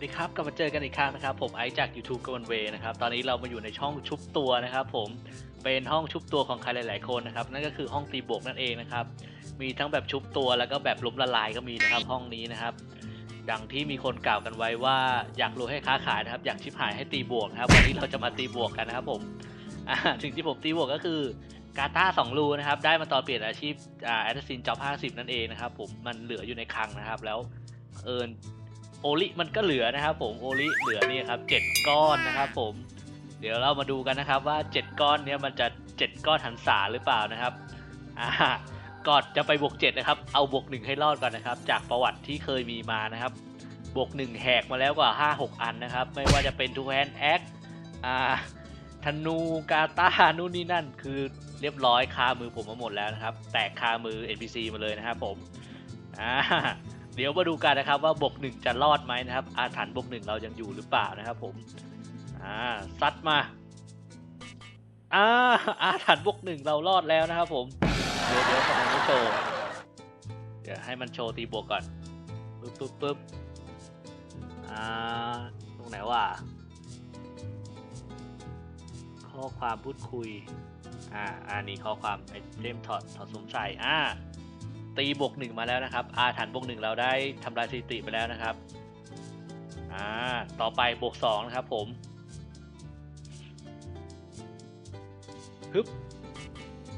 วัสดีครับกลับมาเจอกันอีกครั้งนะครับ ผมไอจาก YouTube กวนเวนะครับ ตอนนี้เรามาอยู่ในช่องชุบตัวนะครับ ผมเป็นห้องชุบตัวของใครหลาย ๆ คนนะครับ นั่นก็คือห้องตีบวกนั่นเองนะครับ มีทั้งแบบชุบตัวแล้วก็แบบล้มละลายก็มีนะครับ ห้องนี้นะครับ ดังที่มีคนกล่าวกันไว้ว่าอยากรวยให้ค้าขายนะครับ อยากชิบหายให้ตีบวกนะครับ วันนี้เราจะมาตีบวกกันนะครับ ผมสิ่งที่ผมตีบวกก็คือกาตาสองรูนะครับ ได้มาตอนเปลี่ยนอาชีพอ่าแอดซินจ็อบห้าสิบนั่นเองนะครับ ผมมันเหลืออยู่ในคลังนะครับ แล้วเอิญ โอลิมันก็เหลือนะครับผมโอลิเหลือนี่ครับเจ็ดก้อนนะครับผม เดี๋ยวเรามาดูกันนะครับว่าเจ็ดก้อนเนี้ยมันจะเจ็ดก้อนหันษาหรือเปล่านะครับอ่าก่อนจะไปบวกเจ็ดนะครับเอาบวกหนึ่งให้รอดก่อนนะครับ จากประวัติที่เคยมีมานะครับบวกหนึ่งแหกมาแล้วกว่าห้าหกอันนะครับ ไม่ว่าจะเป็นทูแฮนแอคอ่าธนูกาตานู่นนี่นั่นคือเรียบร้อยคามือผมมาหมดแล้วนะครับ แตกคามือ NPC มาเลยนะครับผมอ่า เดี๋ยวมาดูกันนะครับว่าบวกหนึ่งจะรอดไหมนะครับ อาถรรพ์บวกหนึ่งเรายังอยู่หรือเปล่านะครับ ผมอ่าซัดมาอ่าอาถรรพ์บวกหนึ่งเรารอดแล้วนะครับ ผมเดี๋ยวเดี๋ยวทำไมไม่โชว์เดี๋ยวให้มันโชว์ตีบวกก่อนปึ๊บปึ๊บปึ๊บอ่าตรงไหนวะข้อความพูดคุยอ่าอันนี้ข้อความไอเทมถอดถอดสวมใส่อ่า ตีบวกหนึ่งมาแล้วนะครับ อาถรรพ์บวกหนึ่งเราได้ทำลายสถิติไปแล้วนะครับ อ่า ต่อไปบวกสองนะครับผมฮึบ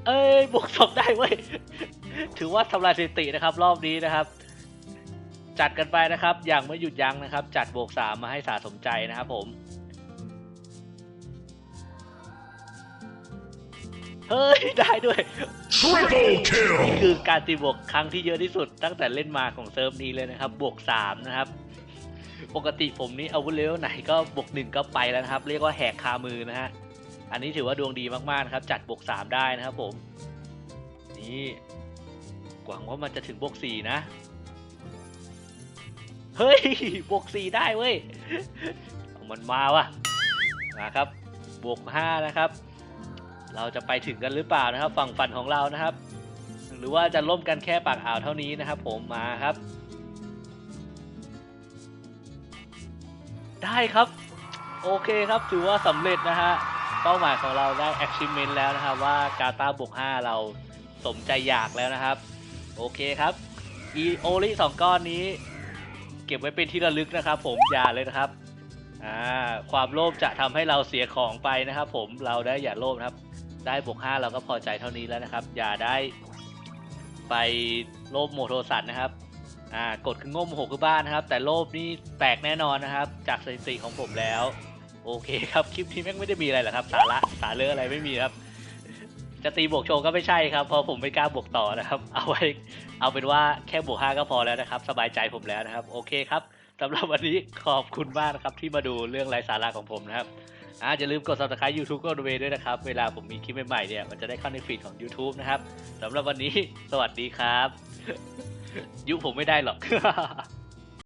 เอ้ยบวกสองได้เว้ย ถือว่าทำลายสถิตินะครับ รอบนี้นะครับ จัดกันไปนะครับ อย่างไม่หยุดยั้งนะครับ จัดบวกสามมาให้สาสมใจนะครับผม เฮ้ย ได้ด้วย Triple นี่ kill! คือการตีบวกครั้งที่เยอะที่สุดตั้งแต่เล่นมาของเซิร์ฟนี้เลยนะครับ บวกสามนะครับ ปกติผมนี่อาวุธเลเวลไหนก็บวกหนึ่งก็ไปแล้วนะครับ เรียกว่าแหกคามือนะฮะ อันนี้ถือว่าดวงดีมากๆนะครับ จัดบวกสามได้นะครับผม นี่หวังว่ามันจะถึงบวกสี่นะ เฮ้ย บวกสี่ได้เว้ยเอามันมาวะมาครับ บวกห้านะครับ เราจะไปถึงกันหรือเปล่านะครับ ฝั่งฝันของเรานะครับ หรือว่าจะล่มกันแค่ปากอ่าวเท่านี้นะครับ ผมมาครับ ได้ครับ โอเคครับถือว่าสำเร็จนะฮะเป้าหมายของเราได้ achievement แล้วนะครับว่ากาตาบวก5เราสมใจอยากแล้วนะครับ โอเคครับอีโอลิสองก้อนนี้ เก็บไว้เป็นที่ระลึกนะครับ ผมอย่าเลยนะครับ อ่าความโลภจะทำให้เราเสียของไปนะครับ ผมเราได้อย่าโลภนะครับ ได้บวก5เราก็พอใจเท่านี้แล้วนะครับ อย่าได้ไปโลภโมโทสันนะครับอ่ากดคือง่มหกคือบ้านนะครับ แต่โลภนี่แตกแน่นอนนะครับ จากสถิติของผมแล้ว โอเคครับคลิปนี้แม่งไม่ได้มีอะไรหรอกครับ สาระสาเลืออะไรไม่มีครับจะตีบวกโชว์ก็ไม่ใช่ครับเพราะผมไม่กล้าบวกต่อนะครับ เอาไว้เอาเป็นว่าแค่บวกห้าก็พอแล้วนะครับ สบายใจผมแล้วนะครับ โอเคครับ สำหรับวันนี้ขอบคุณมากนะครับที่มาดูเรื่องไร้สาระของผมนะครับอ่าอย่าลืมกด subscribe YouTube ก็ดูเวด้วยนะครับ เวลาผมมีคลิปใหม่ๆเนี่ยมันจะได้เข้าในฟีดของ YouTube นะครับสำหรับวันนี้สวัสดีครับ ยุผมไม่ได้หรอก